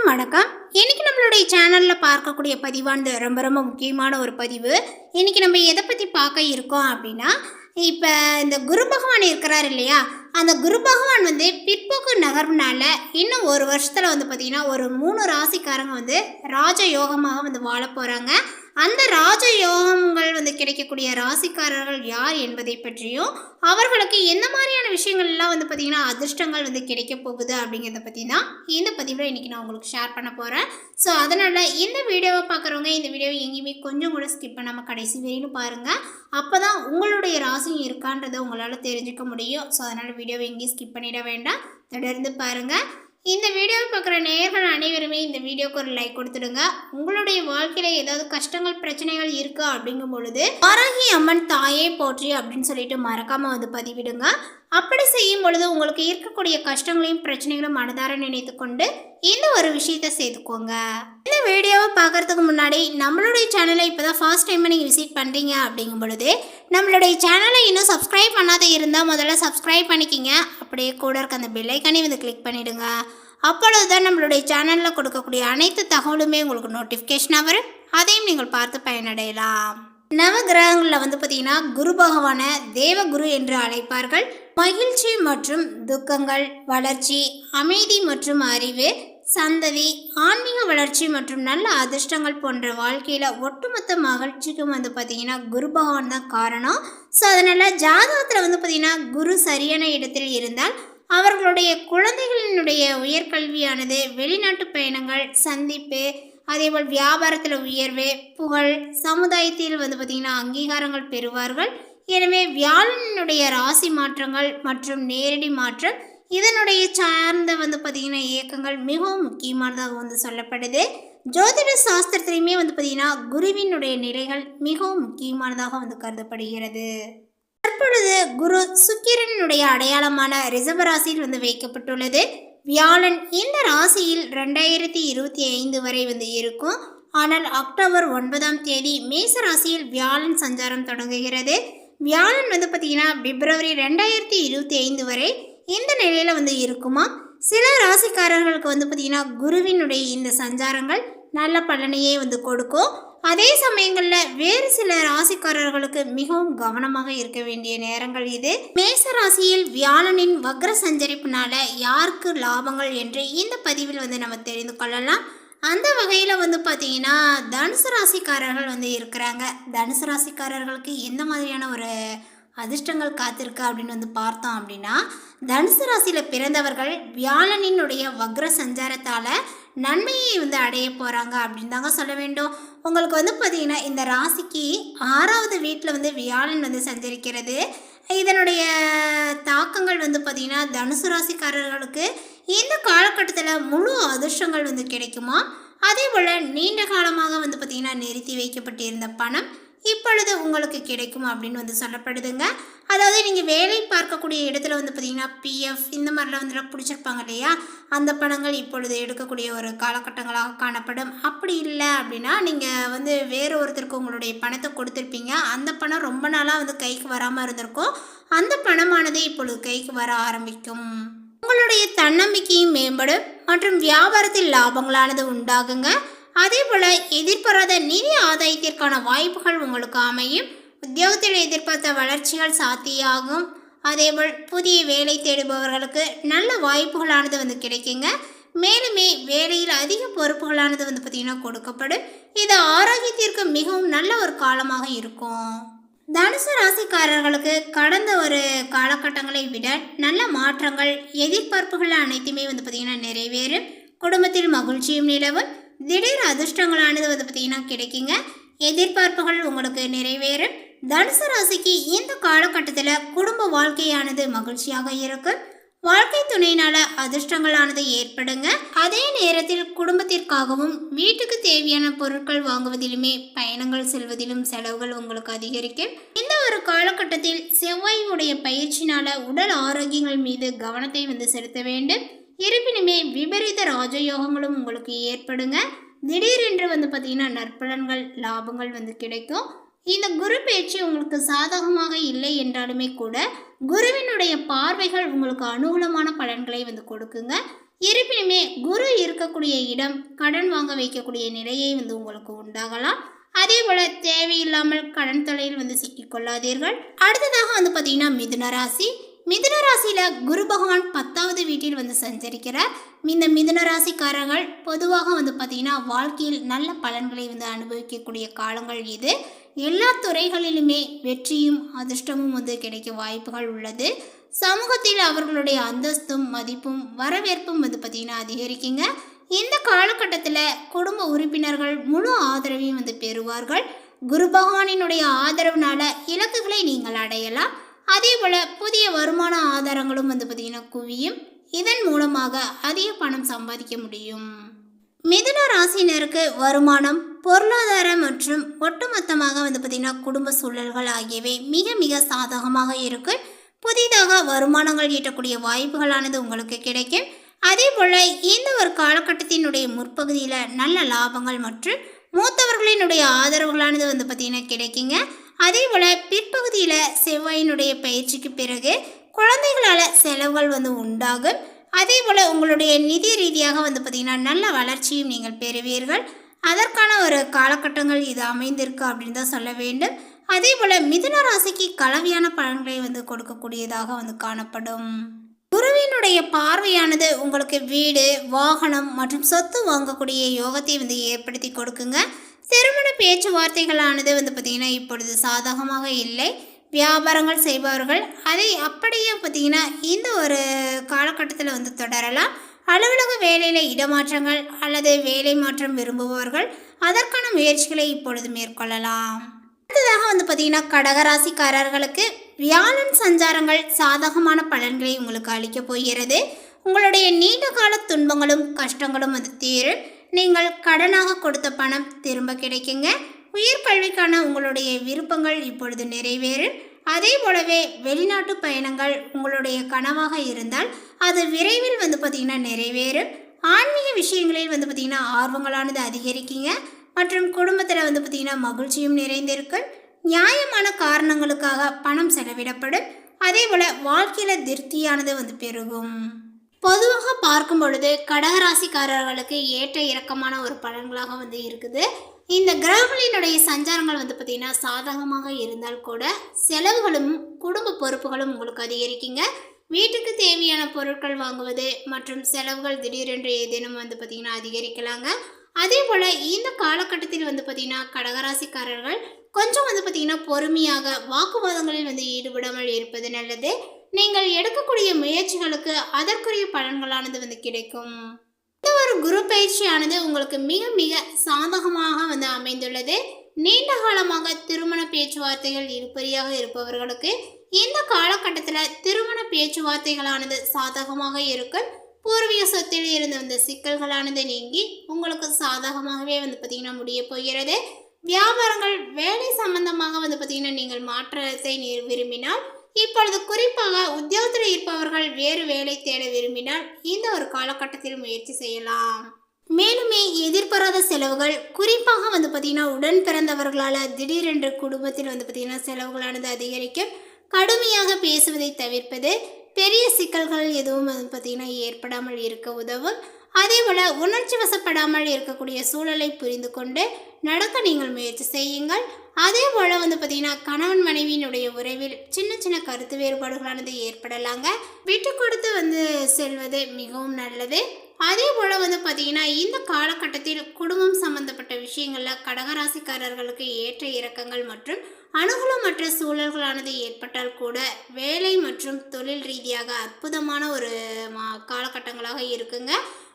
அனைவருக்கும் வணக்கம். இன்னைக்கு நம்மளுடைய சேனலில் பார்க்கக்கூடிய பதிவானது ரொம்ப ரொம்ப முக்கியமான ஒரு பதிவு. இன்னைக்கு நம்ம எதை பற்றி பார்க்க இருக்கோம் அப்படின்னா இப்போ இந்த குரு பகவான் இருக்கிறார் இல்லையா? அந்த குரு பகவான் வந்து பிற்போக்கு நகர்வுனால இன்னும் ஒரு வருஷத்தில் வந்து பார்த்திங்கன்னா ஒரு மூணு ராசிக்காரங்க வந்து ராஜ யோகமாக வந்து வாழ போகிறாங்க அந்த ராஜ யோகங்கள் வந்து கிடைக்கக்கூடிய ராசிக்காரர்கள் யார் என்பதை பற்றியும் அவர்களுக்கு என்ன மாதிரியான விஷயங்கள்லாம் வந்து பார்த்திங்கன்னா அதிர்ஷ்டங்கள் வந்து கிடைக்க போகுது அப்படிங்கிறத பற்றி தான் இந்த பதிவில் இன்றைக்கி நான் உங்களுக்கு ஷேர் பண்ண போகிறேன் ஸோ அதனால் இந்த வீடியோவை பார்க்குறவங்க இந்த வீடியோவை எங்கேயுமே கொஞ்சம் கூட ஸ்கிப் பண்ணாமல் கடைசி வரையிலும் பாருங்கள் அப்போ தான் உங்களுடைய ராசியும் இருக்கான்றதை உங்களால் தெரிஞ்சுக்க முடியும். ஸோ அதனால் வீடியோவை எங்கேயும் ஸ்கிப் பண்ணிட வேண்டாம். தொடர்ந்து பாருங்கள் இந்த வீடியோவை பார்க்குற நேயர்கள் அனைவருமே இந்த வீடியோக்கு ஒரு லைக் கொடுத்துடுங்க. உங்களுடைய வாழ்க்கையில் ஏதாவது கஷ்டங்கள் பிரச்சனைகள் இருக்கா அப்படிங்கும் பொழுது ஆராகி அம்மன் தாயே போற்றி அப்படின்னு சொல்லிட்டு மறக்காமல் வந்து பதிவிடுங்க. அப்படி செய்யும் பொழுது உங்களுக்கு இருக்கக்கூடிய கஷ்டங்களையும் பிரச்சனைகளும் மனதார நினைத்து கொண்டு இந்த ஒரு விஷயத்தை செய்துக்கோங்க. இந்த வீடியோவை பார்க்கறதுக்கு முன்னாடி நம்மளுடைய சேனலை இப்போ தான் ஃபர்ஸ்ட் டைம் நீங்கள் விசிட் பண்ணுறீங்க அப்படிங்கும் பொழுது நம்மளுடைய சேனலை இன்னும் சப்ஸ்கிரைப் பண்ணாத இருந்தால் முதல்ல சப்ஸ்கிரைப் பண்ணிக்கிங்க. அப்படியே கூட இருக்க அந்த பெல்லைக்கானே வந்து கிளிக் பண்ணிவிடுங்க அப்பொழுது தான் நம்மளுடைய சேனலில் கொடுக்கக்கூடிய அனைத்து தகவலுமே உங்களுக்கு நோட்டிஃபிகேஷனாக வரும். அதையும் நீங்கள் பார்த்து பயனடையலாம். நவகிரகங்களில் வந்து பார்த்தீங்கன்னா குரு பகவானை தேவகுரு என்று அழைப்பார்கள். மகிழ்ச்சி மற்றும் துக்கங்கள் வளர்ச்சி அமைதி மற்றும் அறிவு சந்ததி ஆன்மீக வளர்ச்சி மற்றும் நல்ல அதிர்ஷ்டங்கள் போன்ற வாழ்க்கையில் ஒட்டுமொத்த மகிழ்ச்சிக்கும் வந்து பார்த்திங்கன்னா குரு பகவான் தான் காரணம். ஸோ அதனால் ஜாதகத்தில் வந்து பார்த்திங்கன்னா குரு சரியான இடத்தில் இருந்தால் அவர்களுடைய குழந்தைகளினுடைய உயர்கல்வியானது வெளிநாட்டு பயணங்கள் சந்திப்பு அதேபோல் வியாபாரத்தில் உயர்வு புகழ் சமுதாயத்தில் வந்து பார்த்திங்கன்னா அங்கீகாரங்கள் பெறுவார்கள். எனவே வியாழனுடைய ராசி மாற்றங்கள் மற்றும் நேரடி மாற்றம் இதனுடைய சார்ந்த வந்து பார்த்திங்கன்னா இயக்கங்கள் மிகவும் முக்கியமானதாக வந்து சொல்லப்படுது. ஜோதிட சாஸ்திரத்திலையுமே வந்து பார்த்திங்கன்னா குருவினுடைய நிலைகள் மிகவும் முக்கியமானதாக வந்து கருதப்படுகிறது. தற்பொழுது குரு சுக்கிரனுடைய அடையாளமான ரிஷப ராசியில் வந்து வைக்கப்பட்டுள்ளது. வியாழன் இந்த ராசியில் ரெண்டாயிரத்தி இருபத்தி ஐந்து வரை வந்து இருக்கும். ஆனால் அக்டோபர் ஒன்பதாம் தேதி மேச ராசியில் வியாழன் சஞ்சாரம் தொடங்குகிறது. வியாழன் வந்து பார்த்திங்கன்னா பிப்ரவரி ரெண்டாயிரத்தி இருபத்தி ஐந்து வரை இந்த நிலையில் வந்து இருக்குமா? சில ராசிக்காரர்களுக்கு வந்து பார்த்திங்கன்னா குருவினுடைய இந்த சஞ்சாரங்கள் நல்ல பலனையே வந்து கொடுக்கும். அதே சமயங்களில் வேறு சில ராசிக்காரர்களுக்கு மிகவும் கவனமாக இருக்க வேண்டிய நேரங்கள் இது. மேச ராசியில் வியாழனின் வக்ர சஞ்சரிப்புனால யாருக்கு லாபங்கள் என்று இந்த பதிவில் வந்து நம்ம தெரிந்து கொள்ளலாம். அந்த வகையில் வந்து பார்த்தீங்கன்னா தனுசு ராசிக்காரர்கள் வந்து இருக்கிறாங்க. தனுசு ராசிக்காரர்களுக்கு எந்த மாதிரியான ஒரு அதிர்ஷ்டங்கள் காத்திருக்கு அப்படின்னு வந்து பார்த்தோம் அப்படின்னா தனுசு ராசியில் பிறந்தவர்கள் வியாழனினுடைய வக்ர சஞ்சாரத்தால் நன்மையை வந்து அடைய போகிறாங்க அப்படின்னு தாங்க சொல்ல வேண்டும். உங்களுக்கு வந்து பார்த்திங்கன்னா இந்த ராசிக்கு ஆறாவது வீட்டில் வந்து வியாழன் வந்து சஞ்சரிக்கிறது. இதனுடைய தாக்கங்கள் வந்து பார்த்திங்கன்னா தனுசு ராசிக்காரர்களுக்கு இந்த காலகட்டத்தில் முழு அதிர்ஷ்டங்கள் வந்து கிடைக்குமா? அதே போல் நீண்ட காலமாக வந்து பார்த்திங்கன்னா நிறுத்தி வைக்கப்பட்டிருந்த பணம் இப்பொழுது உங்களுக்கு கிடைக்கும் அப்படின்னு வந்து சொல்லப்படுதுங்க. அதாவது நீங்கள் வேலை பார்க்கக்கூடிய இடத்துல வந்து பார்த்தீங்கன்னா பிஎஃப் இந்த மாதிரிலாம் வந்து பிடிச்சிருப்பாங்க இல்லையா? அந்த பணங்கள் இப்பொழுது எடுக்கக்கூடிய ஒரு காலகட்டங்களாக காணப்படும். அப்படி இல்லை அப்படின்னா நீங்கள் வந்து வேறு ஒருத்தருக்கு உங்களுடைய பணத்தை கொடுத்துருப்பீங்க. அந்த பணம் ரொம்ப நாளாக வந்து கைக்கு வராமல் இருந்திருக்கும். அந்த பணமானது இப்பொழுது கைக்கு வர ஆரம்பிக்கும். உங்களுடைய தன்னம்பிக்கையும் மேம்படும் மற்றும் வியாபாரத்தில் லாபங்களானது உண்டாகுங்க. அதே போல் எதிர்பாராத நிதி ஆதாயத்திற்கான வாய்ப்புகள் உங்களுக்கு அமையும். உத்தியோகத்தில் எதிர்பார்த்த வளர்ச்சிகள் சாத்தியாகும் அதேபோல் புதிய வேலை தேடுபவர்களுக்கு நல்ல வாய்ப்புகளானது வந்து கிடைக்குங்க. மேலுமே வேலையில் அதிக பொறுப்புகளானது வந்து பார்த்திங்கன்னா கொடுக்கப்படும். இது ஆரோக்கியத்திற்கு மிகவும் நல்ல ஒரு காலமாக இருக்கும். தனுசு ராசிக்காரர்களுக்கு கடந்த ஒரு காலகட்டங்களை விட நல்ல மாற்றங்கள் எதிர்பார்ப்புகள் அனைத்துமே வந்து பார்த்திங்கன்னா நிறைவேறும். குடும்பத்தில் மகிழ்ச்சியும் நிலவும். திடீர் அதிர்ஷ்டங்களானது வந்து பார்த்திங்கன்னா கிடைக்குங்க. எதிர்பார்ப்புகள் உங்களுக்கு நிறைவேறும். தனுசு ராசிக்கு இந்த காலகட்டத்தில் குடும்ப வாழ்க்கையானது மகிழ்ச்சியாக இருக்கும் வாழ்க்கை துணையினால அதிர்ஷ்டங்களானது ஏற்படுங்க. அதே நேரத்தில் குடும்பத்திற்காகவும் வீட்டுக்கு தேவையான பொருட்கள் வாங்குவதிலுமே பயணங்கள் செல்வதிலும் செலவுகள் உங்களுக்கு அதிகரிக்கும். இந்த ஒரு காலகட்டத்தில் செவ்வாயுடைய பயிற்சினால உடல் ஆரோக்கியங்கள் மீது கவனத்தை வந்து செலுத்த வேண்டும். இருப்பினுமே விபரீத ராஜயோகங்களும் உங்களுக்கு ஏற்படுங்க. திடீரென்று வந்து பார்த்தீங்கன்னா நற்பலன்கள் லாபங்கள் வந்து கிடைக்கும். இந்த குரு பேச்சு உங்களுக்கு சாதகமாக இல்லை என்றாலுமே கூட குருவினுடைய பார்வைகள் உங்களுக்கு அனுகூலமான பலன்களை வந்து கொடுக்குங்க. இருப்பினுமே குரு இருக்கக்கூடிய இடம் கடன் வாங்க வைக்கக்கூடிய நிலையை வந்து உங்களுக்கு உண்டாகலாம். அதே போல தேவையில்லாமல் கடன் தொலையில் வந்து சிக்கிக்கொள்ளாதீர்கள் அடுத்ததாக வந்து பார்த்தீங்கன்னா மிதுன ராசி. மிதுன ராசியில் குரு பகவான் பத்தாவது வீட்டில் வந்து சஞ்சரிக்கிறார். இந்த மிதுன ராசிக்காரர்கள் பொதுவாக வந்து பார்த்திங்கன்னா வாழ்க்கையில் நல்ல பலன்களை வந்து அனுபவிக்கக்கூடிய காலங்கள் இது. எல்லா துறைகளிலுமே வெற்றியும் அதிர்ஷ்டமும் வந்து கிடைக்க வாய்ப்புகள் உள்ளது. சமூகத்தில் அவர்களுடைய அந்தஸ்தும் மதிப்பும் வரவேற்பும் வந்து பார்த்தீங்கன்னா அதிகரிக்குங்க. இந்த காலகட்டத்தில் குடும்ப உறுப்பினர்கள் முழு ஆதரவையும் வந்து பெறுவார்கள். குரு பகவானினுடைய ஆதரவுனால இலக்குகளை நீங்கள் அடையலாம். அதே போல் புதிய வருமான ஆதாரங்களும் வந்து பார்த்திங்கன்னா குவியும். இதன் மூலமாக அதிக பணம் சம்பாதிக்க முடியும். மிதுன ராசினருக்கு வருமானம் பொருளாதாரம் மற்றும் ஒட்டுமொத்தமாக வந்து பார்த்திங்கன்னா குடும்ப சூழல்கள் ஆகியவை மிக மிக சாதகமாக இருக்கு. புதிதாக வருமானங்கள் ஈட்டக்கூடிய வாய்ப்புகளானது உங்களுக்கு கிடைக்கும். அதே போல் இந்த ஒரு காலகட்டத்தினுடைய முற்பகுதியில் நல்ல லாபங்கள் மற்றும் மூத்தவர்களினுடைய ஆதரவுகளானது வந்து பார்த்திங்கன்னா கிடைக்குங்க. அதே போல் பிற்பகுதியில் செவ்வாயினுடைய பயிற்சிக்கு பிறகு குழந்தைகளால் செலவுகள் வந்து உண்டாகும். அதே போல் உங்களுடைய நிதி ரீதியாக வந்து பார்த்திங்கன்னா நல்ல வளர்ச்சியும் நீங்கள் பெறுவீர்கள். அதற்கான ஒரு காலகட்டங்கள் இது அமைந்திருக்கு அப்படின்னு தான் சொல்ல வேண்டும். அதே போல் மிதுன ராசிக்கு கலவையான பலன்களை வந்து கொடுக்கக்கூடியதாக வந்து காணப்படும். குருவினுடைய பார்வையானது உங்களுக்கு வீடு வாகனம் மற்றும் சொத்து வாங்கக்கூடிய யோகத்தை வந்து ஏற்படுத்தி கொடுக்குங்க. திருமண பேச்சுவார்த்தைகளானது வந்து பார்த்திங்கன்னா இப்பொழுது சாதகமாக இல்லை. வியாபாரங்கள் செய்பவர்கள் அதை அப்படியே பார்த்திங்கன்னா இந்த ஒரு காலகட்டத்தில் வந்து தொடரலாம். அலுவலக வேலையில் இடமாற்றங்கள் அல்லது வேலை மாற்றம் விரும்புபவர்கள் அதற்கான முயற்சிகளை இப்பொழுது மேற்கொள்ளலாம். அடுத்ததாக வந்து பார்த்திங்கன்னா கடகராசிக்காரர்களுக்கு வியாழன் சஞ்சாரங்கள் சாதகமான பலன்களை உங்களுக்கு அளிக்கப் போகிறது. உங்களுடைய நீண்ட கால துன்பங்களும் கஷ்டங்களும் வந்து தீரும். நீங்கள் கடனாக கொடுத்த பணம் திரும்ப கிடைக்குங்க. உயர்கல்விக்கான உங்களுடைய விருப்பங்கள் இப்பொழுது நிறைவேறும் அதே போலவே வெளிநாட்டு பயணங்கள் உங்களுடைய கனவாக இருந்தால் அது விரைவில் வந்து பார்த்திங்கன்னா நிறைவேறும் ஆன்மீக விஷயங்களில் வந்து பார்த்திங்கன்னா ஆர்வங்களானது அதிகரிக்குங்க. மற்றும் குடும்பத்தில் வந்து பார்த்திங்கன்னா மகிழ்ச்சியும் நிறைந்திருக்கும் நியாயமான காரணங்களுக்காக பணம் செலவிடப்படும். அதே போல் வாழ்க்கையில் திருப்தியானது வந்து பெருகும். பொதுவாக பார்க்கும் பொழுது கடகராசிக்காரர்களுக்கு ஏற்ற இறக்கமான ஒரு பலன்களாக வந்து இருக்குது. இந்த கிரகங்களினுடைய சஞ்சாரங்கள் வந்து பார்த்திங்கன்னா சாதகமாக இருந்தால் கூட செலவுகளும் குடும்ப பொறுப்புகளும் உங்களுக்கு அதிகரிக்குங்க. வீட்டுக்கு தேவையான பொருட்கள் வாங்குவது மற்றும் செலவுகள் திடீரென்று ஏதேனும் வந்து பார்த்திங்கன்னா அதிகரிக்கலாங்க. அதே போல் இந்த காலகட்டத்தில் வந்து பார்த்திங்கன்னா கடகராசிக்காரர்கள் கொஞ்சம் வந்து பார்த்திங்கன்னா பொறுமையாக வாக்குவாதங்களில் வந்து ஈடுபடாமல் இருப்பது நல்லது. நீங்கள் எடுக்கக்கூடிய முயற்சிகளுக்கு அதற்குரிய பலன்களானது வந்து கிடைக்கும். இந்த ஒரு குரு பயிற்சியானது உங்களுக்கு மிக மிக சாதகமாக வந்து அமைந்துள்ளது. நீண்ட காலமாக திருமண பேச்சுவார்த்தைகள் இருப்பறியாக இருப்பவர்களுக்கு இந்த காலகட்டத்தில் திருமண பேச்சுவார்த்தைகளானது சாதகமாக இருக்கும். பூர்வீக சொத்தில் இருந்து வந்த சிக்கல்களானது நீங்கி உங்களுக்கு சாதகமாகவே வந்து பார்த்திங்கன்னா முடிய போகிறது. வியாபாரங்கள் வேலை சம்பந்தமாக வந்து பார்த்தீங்கன்னா நீங்கள் மாற்றத்தை நீ- விரும்பினால் இப்பொழுது குறிப்பாக உத்தியோகத்தில் இருப்பவர்கள் வேறு வேலை தேட விரும்பினால் இந்த ஒரு காலகட்டத்தில் முயற்சி செய்யலாம். மேலுமே எதிர்பாராத செலவுகள் குறிப்பாக வந்து பார்த்திங்கன்னா உடன் பிறந்தவர்களால் திடீரென்று குடும்பத்தில் வந்து பார்த்திங்கன்னா செலவுகளானது அதிகரிக்கும் கடுமையாக பேசுவதை தவிர்ப்பது பெரிய சிக்கல்கள் எதுவும் வந்து பார்த்திங்கன்னா ஏற்படாமல் இருக்க உதவும். அதே போல் உணர்ச்சி வசப்படாமல் இருக்கக்கூடிய சூழலை புரிந்து கொண்டு நடக்க நீங்கள் முயற்சி செய்யுங்கள். அதே போல் வந்து பார்த்திங்கன்னா கணவன் மனைவியினுடைய உறவில் சின்ன சின்ன கருத்து வேறுபாடுகளானது ஏற்படலாங்க. விட்டு கொடுத்து வந்து செல்வது மிகவும் நல்லது. அதே போல் வந்து பார்த்திங்கன்னா இந்த காலகட்டத்தில் குடும்பம் சம்பந்தப்பட்ட விஷயங்களில் கடகராசிக்காரர்களுக்கு ஏற்ற இறக்கங்கள் மற்றும் அனுகூலமற்ற சூழல்களானது ஏற்பட்டால் கூட வேலை மற்றும் தொழில் ரீதியாக அற்புதமான ஒரு மா- காலகட்டங்களாக இருக்குங்க.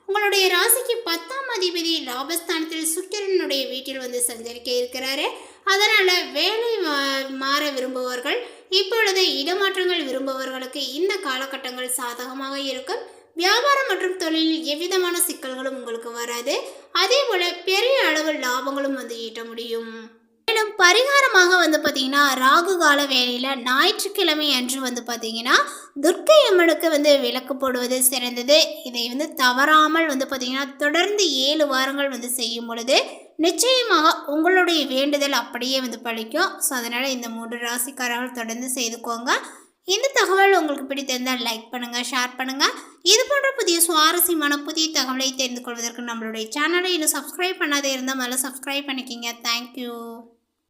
உங்களுடைய ராசிக்கு பத்தாம் அதிபதி லாபஸ்தானத்தில் சுக்கிரனுடைய வீட்டில் வந்து சஞ்சரிக்க இருக்கிறாரு. அதனால் வேலை மா- மாற விரும்புவார்கள். இப்பொழுது இடமாற்றங்கள் விரும்புபவர்களுக்கு இந்த காலகட்டங்கள் சாதகமாக இருக்கும். வியாபாரம் மற்றும் தொழிலில் எவ்விதமான சிக்கல்களும் உங்களுக்கு வராது. அதே போல் பெரிய அளவு லாபங்களும் வந்து ஈட்ட முடியும். மேலும் பரிகாரமாக வந்து பார்த்தீங்கன்னா ராகு கால வேளையில் ஞாயிற்றுக்கிழமை அன்று வந்து பார்த்தீங்கன்னா துர்க்கை அம்மனுக்கு வந்து விளக்கு போடுவது சிறந்தது. இதை வந்து தவறாமல் வந்து பார்த்தீங்கன்னா தொடர்ந்து ஏழு வாரங்கள் வந்து செய்யும் பொழுது நிச்சயமாக உங்களுடைய வேண்டுதல் அப்படியே வந்து பழிக்கும். ஸோ அதனால் இந்த மூன்று ராசிக்காரர்கள் தொடர்ந்து செய்துக்கோங்க. இந்த தகவல் உங்களுக்கு பிடித்திருந்தால் லைக் பண்ணுங்கள் ஷேர் பண்ணுங்கள் இது போன்ற புதிய சுவாரஸ்யமான புதிய தகவலை தெரிந்து கொள்வதற்கு நம்மளுடைய சேனலை இன்னும் சப்ஸ்கிரைப் பண்ணாதே இருந்தால் முதல்ல சப்ஸ்கிரைப் பண்ணிக்கிங்க. தேங்க்யூ